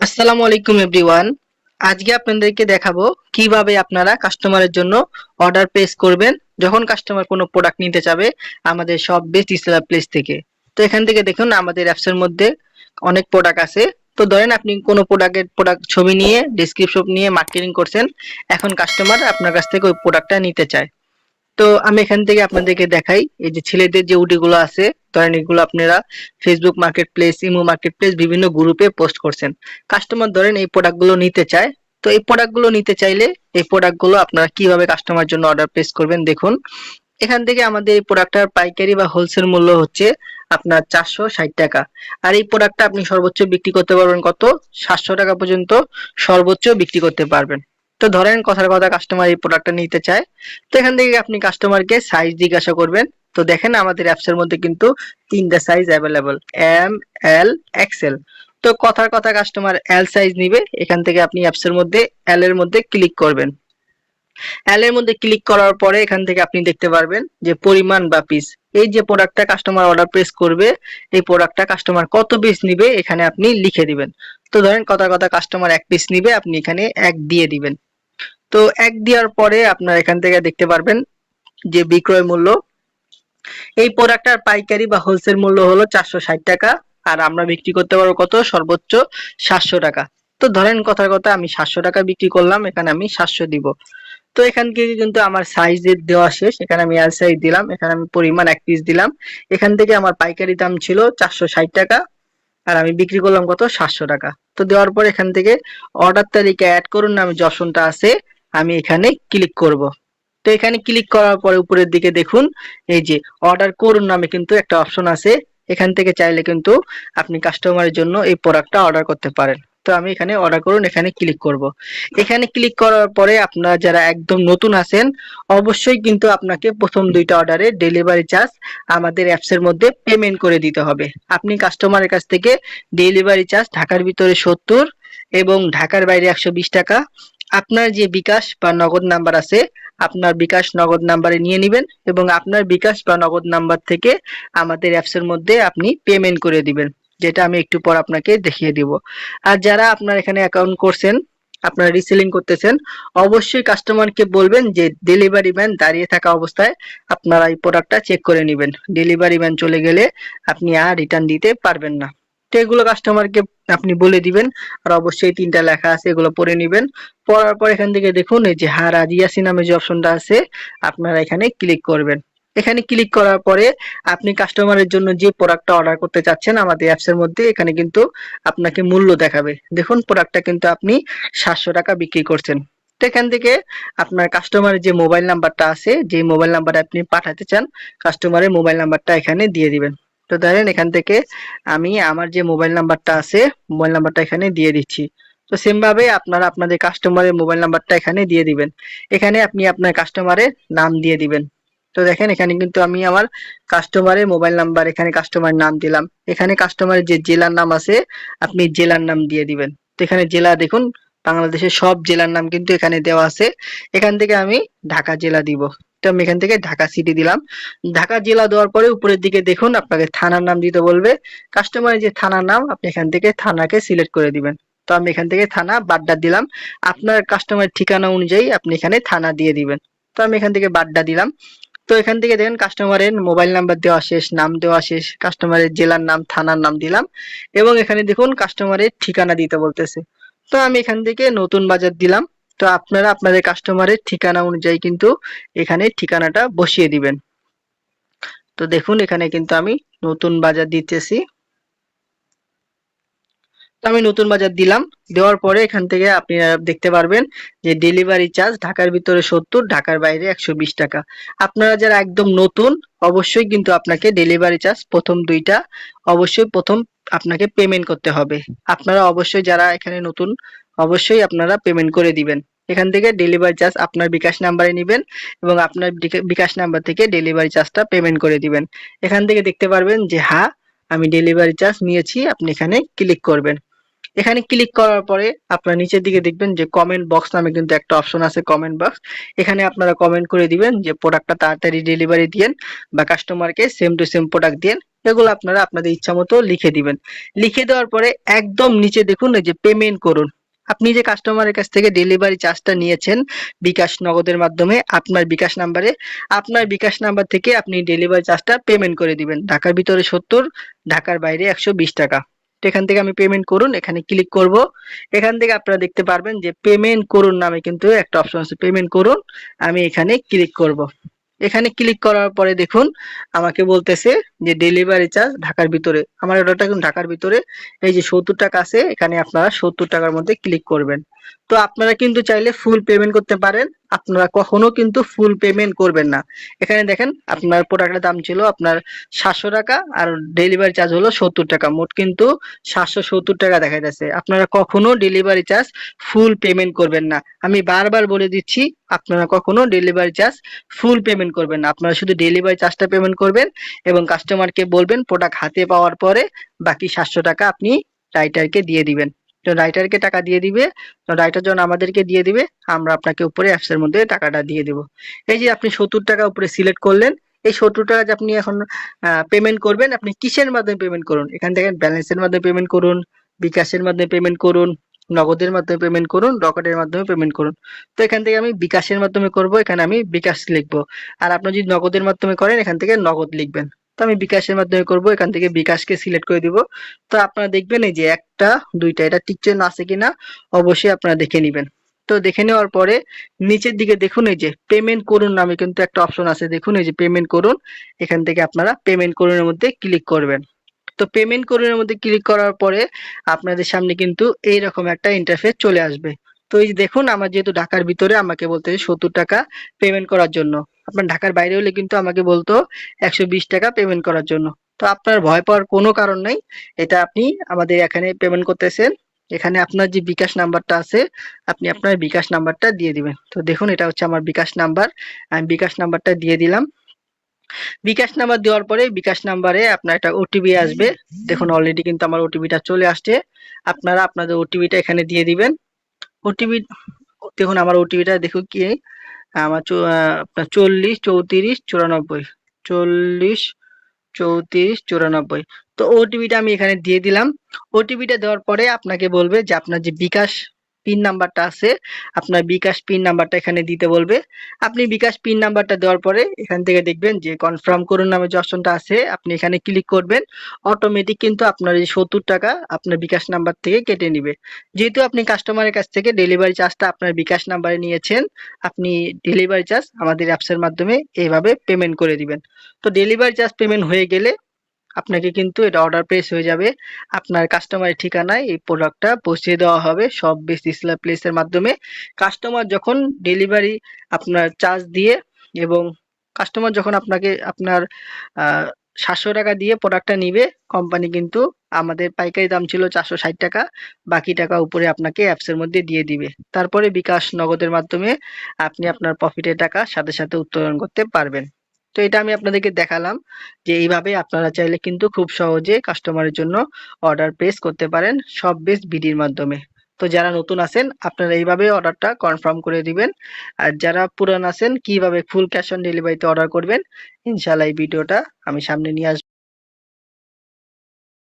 আসসালামু আলাইকুম এভরিওয়ান। আজকে আপনাদেরকে দেখাবো কীভাবে আপনারা কাস্টমারের জন্য অর্ডার প্লেস করবেন যখন কাস্টমার কোনো প্রোডাক্ট নিতে চাবে আমাদের সব বেস্ট ইসলাম প্লেস থেকে। তো এখান থেকে দেখুন, আমাদের অ্যাপসের মধ্যে অনেক প্রোডাক্ট আছে। তো ধরেন আপনি কোনো প্রোডাক্টের প্রোডাক্ট ছবি নিয়ে ডিসক্রিপশন নিয়ে মার্কেটিং করছেন, এখন কাস্টমার আপনার কাছ থেকে ওই প্রোডাক্টটা নিতে চায়। তো আমি এখান থেকে আপনাদেরকে দেখাই, এই যে ছেলেদের যে উডিগুলো আছে ধরেন এগুলো আপনারা Facebook market place imo market place বিভিন্ন গ্রুপে পোস্ট করছেন। কাস্টমার ধরেন এই প্রোডাক্টগুলো নিতে চায়, তো এই প্রোডাক্টগুলো নিতে চাইলে এই প্রোডাক্টগুলো আপনারা কীভাবে কাস্টমার জন্য অর্ডার প্লেস করবেন দেখুন। এখান থেকে আমাদের এই প্রোডাক্টটার পাইকারি বা হোলসেল মূল্য হচ্ছে আপনার চারশো ষাট টাকা। আর এই প্রোডাক্টটা আপনি সর্বোচ্চ বিক্রি করতে পারবেন কত? সাতশো টাকা পর্যন্ত সর্বোচ্চ বিক্রি করতে পারবেন। তো ধরেন কথার কথা কাস্টমার এই প্রোডাক্টটা নিতে চায়, তো এখান থেকে আপনি কাস্টমারকে সাইজ জিজ্ঞাসা করবেন। তো দেখেন আমাদের অ্যাপস এর মধ্যে কিন্তু তিনটা size available M L XL তো কথার কথা কাস্টমার এল সাইজ নিবে, এখান থেকে আপনি অ্যাপস এর মধ্যে এল এর মধ্যে ক্লিক করবেন। এল এর মধ্যে ক্লিক করার পরে এখান থেকে আপনি দেখতে পারবেন যে পরিমাণ বা পিস এই যে প্রোডাক্টটা কাস্টমার অর্ডার প্রেস করবে, এই প্রোডাক্টটা কাস্টমার কত পিস নিবে, এখানে আপনি লিখে দিবেন। তো ধরেন কথার কথা কাস্টমার এক পিস নিবে, আপনি এখানে এক দিয়ে দিবেন। তো এক দেওয়ার পরে আপনার এখান থেকে দেখতে পারবেন যে বিক্রয় মূল্য। এই প্রোডাক্টটার পাইকারি বা হোলসেল মূল্য হলো চারশো ষাট টাকা আর আমরা বিক্রি করতে পারব কত? সর্বোচ্চ সাতশো টাকা। তো ধরেন কথার কথা, আমি সাতশো টাকা বিক্রি করলাম, এখানে আমি সাতশো দিব। তো এখান থেকে কিন্তু আমার সাইজ দেওয়া শেষ। এখানে আমি এল সাইজ দিলাম, এখানে আমি পরিমাণ এক পিস দিলাম। এখান থেকে আমার পাইকারি দাম ছিল চারশো ষাট টাকা আর আমি বিক্রি করলাম কত? সাতশো টাকা। তো দেওয়ার পর এখান থেকে অর্ডার তালিকা অ্যাড করুন, নামে যে অপশনটা আছে। আমি এখানে ক্লিক করব। তো এখানে ক্লিক করার পরে উপরের দিকে দেখুন, এই যে অর্ডার করুন নামে কিন্তু একটা অপশন আছে। এখান থেকে চাইলে কিন্তু আপনি কাস্টমারের জন্য এই প্রোডাক্টটা অর্ডার করতে পারেন। তো আমি এখানে অর্ডার করুন, এখানে ক্লিক করব। এখানে ক্লিক করার পরে আপনারা যারা একদম নতুন আছেন, অবশ্যই কিন্তু আপনাকে প্রথম দুইটা অর্ডারে ডেলিভারি চার্জ আমাদের অ্যাপসের মধ্যে পেমেন্ট করে দিতে হবে। আপনি কাস্টমারের কাছ থেকে ডেলিভারি চার্জ ঢাকার ভিতরে সত্তর এবং ঢাকার বাইরে একশো বিশ টাকা আপনার যে বিকাশ বা নগদ নাম্বার আছে, আপনার বিকাশ নগদ নাম্বারে নিয়ে নেবেন এবং আপনার বিকাশ বা নগদ নাম্বার থেকে আমাদের অ্যাপসের মধ্যে আপনি পেমেন্ট করে দিবেন, যেটা আমি একটু পর আপনাকে দেখিয়ে দিব। আর যারা আপনার এখানে অ্যাকাউন্ট করছেন, আপনারা রিসেলিং করতেছেন, অবশ্যই কাস্টমারকে বলবেন যে ডেলিভারি ম্যান দাঁড়িয়ে থাকা অবস্থায় আপনারা এই প্রোডাক্টটা চেক করে নেবেন। ডেলিভারি ম্যান চলে গেলে আপনি আর রিটার্ন দিতে পারবেন না। তো এগুলো কাস্টমারকে আপনি বলে দিবেন, আর অবশ্যই তিনটা লেখা আছে, এগুলো পড়ে নেবেন। পড়ার পর এখান থেকে দেখুন, এই যে হ্যাঁ রাজিয়াসি নামে যে অপশনটা আছে, আপনারা এখানে ক্লিক করবেন। এখানে ক্লিক করার পরে আপনি কাস্টমারের জন্য যে প্রোডাক্টটা অর্ডার করতে চাচ্ছেন, আমাদের অ্যাপস এর মধ্যে এখানে কিন্তু আপনাকে মূল্য দেখাবে। দেখুন প্রোডাক্টটা কিন্তু আপনি সাতশো টাকা বিক্রি করছেন। তো এখান থেকে আপনার কাস্টমারের যে মোবাইল নাম্বারটা আছে, যে মোবাইল নাম্বার আপনি পাঠাতে চান কাস্টমারের মোবাইল নাম্বারটা এখানে দিয়ে দিবেন। তো ধরেন এখান থেকে আমি আমার যে মোবাইল নাম্বারটা আছে মোবাইল নাম্বারটা এখানে দিয়ে দিচ্ছি। তো সেম ভাবে আপনারা আপনাদের কাস্টমারের মোবাইল নাম্বারটা এখানে দিয়ে দিবেন। এখানে আপনি আপনার কাস্টমারের নাম দিয়ে দিবেন। তো দেখেন এখানে কিন্তু আমি আমার কাস্টমারের মোবাইল নাম্বার এখানে কাস্টমার নাম দিলাম। এখানে কাস্টমারের যে জেলার নাম আছে, আপনি জেলার নাম দিয়ে দিবেন। তো এখানে জেলা দেখুন, বাংলাদেশের সব জেলার নাম কিন্তু এখানে দেওয়া আছে। এখান থেকে আমি ঢাকা জেলা দিব। আমি এখান থেকে ঢাকা সিটি দিলাম। ঢাকা জেলা দেওয়ার পরে উপরের দিকে দেখুন, আপনাকে থানার নাম দিতে বলবে। কাস্টমারের যে থানার নাম, আপনি এখান থেকে থানাকে সিলেক্ট করে দিবেন। তো আমি এখান থেকে থানা বাড্ডা দিলাম। আপনার কাস্টমারের ঠিকানা অনুযায়ী আপনি এখানে থানা দিয়ে দিবেন। তো আমি এখান থেকে বাড্ডা দিলাম। তো এখান থেকে দেখেন কাস্টমারের মোবাইল নাম্বার দেওয়া শেষ, নাম দেওয়া শেষ কাস্টমারের জেলার নাম, থানার নাম দিলাম। এবং এখানে দেখুন কাস্টমারের ঠিকানা দিতে বলতেছে। তো আমি এখান থেকে নতুন বাজার দিলাম। তো আপনারা আপনাদের কাস্টমারের ঠিকানা অনুযায়ী কিন্তু এখানে ঠিকানাটা বসিয়ে দিবেন। তো দেখুন, এখানে কিন্তু আমি নতুন বাজার দিতেছি। তো আমি নতুন বাজার দিলাম। দেওয়ার পরে এখান থেকে আপনি দেখতে পারবেন যে ডেলিভারি চার্জ ঢাকার ভিতরে সত্তর, ঢাকার বাইরে একশো বিশ টাকা। আপনারা যারা একদম নতুন, অবশ্যই কিন্তু আপনাকে ডেলিভারি চার্জ প্রথম দুইটা, অবশ্যই প্রথম আপনাকে পেমেন্ট করতে হবে। আপনারা অবশ্যই যারা এখানে নতুন, অবশ্যই আপনারা পেমেন্ট করে দিবেন। এখান থেকে ডেলিভারি চার্জ আপনার বিকাশ নাম্বারে নেবেন এবং আপনার বিকাশ নাম্বার থেকে ডেলিভারি চার্জটা পেমেন্ট করে দিবেন। এখান থেকে দেখতে পারবেন যে হ্যাঁ আমি ডেলিভারি চার্জ নিয়েছি, আপনি এখানে ক্লিক করবেন। এখানে ক্লিক করার পরে আপনার নিচের দিকে দেখবেন যে কমেন্ট বক্স নামে কিন্তু একটা অপশন আছে কমেন্ট বক্স এখানে আপনারা কমেন্ট করে দিবেন যে প্রোডাক্টটা তাড়াতাড়ি ডেলিভারি দিয়েন বা কাস্টমারকে সেম টু সেম প্রোডাক্ট দিয়েন, এগুলো আপনারা আপনাদের ইচ্ছা মতো লিখে দিবেন। লিখে দেওয়ার পরে একদম নিচে দেখুন যে পেমেন্ট করুন। আপনি যে কাস্টমারের কাছ থেকে ডেলিভারি চার্জটা নিয়েছেন বিকাশ নগদের মাধ্যমে, আপনার বিকাশ নাম্বারে আপনার বিকাশ নাম্বার থেকে আপনি ডেলিভারি চার্জটা পেমেন্ট করে দিবেন। ঢাকার ভিতরে সত্তর, ঢাকার বাইরে একশো বিশ টাকা। তো এখান থেকে আমি পেমেন্ট করুন, এখানে ক্লিক করব। এখান থেকে আপনারা দেখতে পারবেন যে পেমেন্ট করুন নামে কিন্তু একটা অপশন আছে পেমেন্ট করুন, আমি এখানে ক্লিক করব। এখানে ক্লিক করার পরে দেখুন, আমাকে বলতেছে যে ডেলিভারি চার্জ ঢাকার ভিতরে। আমার অর্ডারটা কিন্তু ঢাকার ভিতরে। এই যে সত্তর টাকা আছে, এখানে আপনারা সত্তর টাকার মধ্যে ক্লিক করবেন। তো আপনারা কিন্তু চাইলে ফুল পেমেন্ট করতে পারেন। আপনারা কখনো কিন্তু ফুল পেমেন্ট করবেন না। এখানে দেখেন, আপনার প্রোডাক্টের দাম ছিল আপনার সাতশো টাকা আর ডেলিভারি চার্জ হলো সত্তর টাকা। মোট কিন্তু সাতশো সত্তর টাকা দেখা যাচ্ছে আপনারা কখনো ডেলিভারি চার্জ ফুল পেমেন্ট করবেন না। আমি বারবার বলে দিচ্ছি, আপনারা কখনো ডেলিভারি চার্জ ফুল পেমেন্ট করবেন না। আপনারা শুধু ডেলিভারি চার্জটা পেমেন্ট করবেন এবং কাস্টমারকে বলবেন প্রোডাক্ট হাতে পাওয়ার পরে বাকি সাতশো টাকা আপনি রাইটারকে দিয়ে দিবেন। রাইটারকে টাকা দিয়ে দিবে রাইটার যখন আমাদেরকে দিয়ে দিবে, আমরা আপনাকে উপরে অ্যাপসের মধ্যে টাকাটা দিয়ে দিব। এই যে আপনি সত্তর টাকা উপরে সিলেক্ট করলেন, এই সত্তর টাকা যে আপনি এখন পেমেন্ট করবেন, আপনি কিসের মাধ্যমে পেমেন্ট করুন? এখান থেকে ব্যালেন্সের মাধ্যমে পেমেন্ট করুন, বিকাশের মাধ্যমে পেমেন্ট করুন, নগদের মাধ্যমে পেমেন্ট করুন, রকেটের মাধ্যমে পেমেন্ট করুন। তো এখান থেকে আমি বিকাশের মাধ্যমে করব, এখানে আমি বিকাশ লিখব। আর আপনি যদি নগদের মাধ্যমে করেন, এখান থেকে নগদ লিখবেন। তো আমি বিকাশের মাধ্যমে করব, এখান থেকে বিকাশকে সিলেক্ট করে দিব। তো আপনারা দেখবেন এই যে একটা, দুইটা, এটা টিক চিহ্ন আছে কিনা, অবশ্যই আপনারা দেখে নেবেন। তো দেখে নেওয়ার পরে নিচের দিকে দেখুন এই যে পেমেন্ট করুন নামে কিন্তু একটা অপশন আছে। দেখুন এই যে পেমেন্ট করুন, এখান থেকে আপনারা পেমেন্ট করুনের মধ্যে ক্লিক করবেন। তো পেমেন্ট করুনের মধ্যে ক্লিক করার পরে আপনাদের সামনে কিন্তু এইরকম একটা ইন্টারফেস চলে আসবে। তো এই দেখুন, আমার যেহেতু ঢাকার ভিতরে, আমাকে বলতে সত্তর টাকা পেমেন্ট করার জন্য। আপনার ঢাকার বাইরে হলে কিন্তু আমাকে বলতো একশো বিশ টাকা পেমেন্ট করার জন্য। তো আপনার ভয় পাওয়ার কোনো কারণ নেই। এটা আপনি আমাদের এখানে পেমেন্ট করতেছেন। এখানে আপনার যে বিকাশ নাম্বারটা আছে, আপনি আপনার বিকাশ নাম্বারটা দিয়ে দিবেন। তো দেখুন, এটা হচ্ছে আমার বিকাশ নাম্বার। আমি বিকাশ নাম্বারটা দিয়ে দিলাম। বিকাশ নাম্বার দেওয়ার পরে বিকাশ নাম্বারে আপনার একটা ওটিপি আসবে। দেখুন অলরেডি কিন্তু আমার ওটিপিটা চলে আসছে। আপনারা আপনাদের ওটিপিটা এখানে দিয়ে দিবেন। ওটিপি দেখুন, আমার ওটিপিটা দেখুন কি আমার আপনার চল্লিশ চৌত্রিশ চুরানব্বই, চল্লিশ চৌত্রিশ চুরানব্বই। তো ওটিপিটা আমি এখানে দিয়ে দিলাম। ওটিপিটা দেওয়ার পরে আপনাকে বলবে যে আপনার যে বিকাশ পিন নাম্বারটা আছে, আপনার বিকাশ পিন নাম্বারটা এখানে দিতে বলবে। আপনি বিকাশ পিন নাম্বারটা দেওয়ার পরে এখান থেকে দেখবেন যে কনফার্ম করুন নামে যে অপশনটা আছে, আপনি এখানে ক্লিক করবেন অটোমেটিক কিন্তু আপনার এই সত্তর টাকা আপনার বিকাশ নাম্বার থেকে কেটে নিবে। যেহেতু আপনি কাস্টমারের কাছ থেকে ডেলিভারি চার্জটা আপনার বিকাশ নাম্বারে নিয়েছেন, আপনি ডেলিভারি চার্জ আমাদের অ্যাপসের মাধ্যমে এইভাবে পেমেন্ট করে দিবেন। তো ডেলিভারি চার্জ পেমেন্ট হয়ে গেলে আপনাকে কিন্তু এটা অর্ডার প্লেস হয়ে যাবে। আপনার কাস্টমারের ঠিকানায় এই প্রোডাক্টটা পৌঁছে দেওয়া হবে সব বেস্ট ইসলাম প্লেসের মাধ্যমে। কাস্টমার যখন ডেলিভারি আপনার চার্জ দিয়ে এবং কাস্টমার যখন আপনাকে আপনার সাতশো টাকা দিয়ে প্রোডাক্টটা নিবে কোম্পানি কিন্তু আমাদের পাইকারি দাম ছিল চারশো ষাট টাকা, বাকি টাকা উপরে আপনাকে অ্যাপসের মধ্যে দিয়ে দিবে। তারপরে বিকাশ নগদের মাধ্যমে আপনি আপনার প্রফিটের টাকা সাথে সাথে উত্তোলন করতে পারবেন। তো এটা আমি আপনাদেরকে দেখালাম যে এইভাবে আপনারা চাইলে কিন্তু খুব সহজে কাস্টমারের জন্য অর্ডার প্লেস করতে পারেন সব বেস বিডির মাধ্যমে। তো যারা নতুন আছেন, আপনারা এইভাবে অর্ডারটা কনফার্ম করে দিবেন। আর যারা পুরান আছেন, কীভাবে ফুল ক্যাশ অন ডেলিভারিতে অর্ডার করবেন, ইনশাআল্লাহ এই ভিডিওটা আমি সামনে নিয়ে আসব।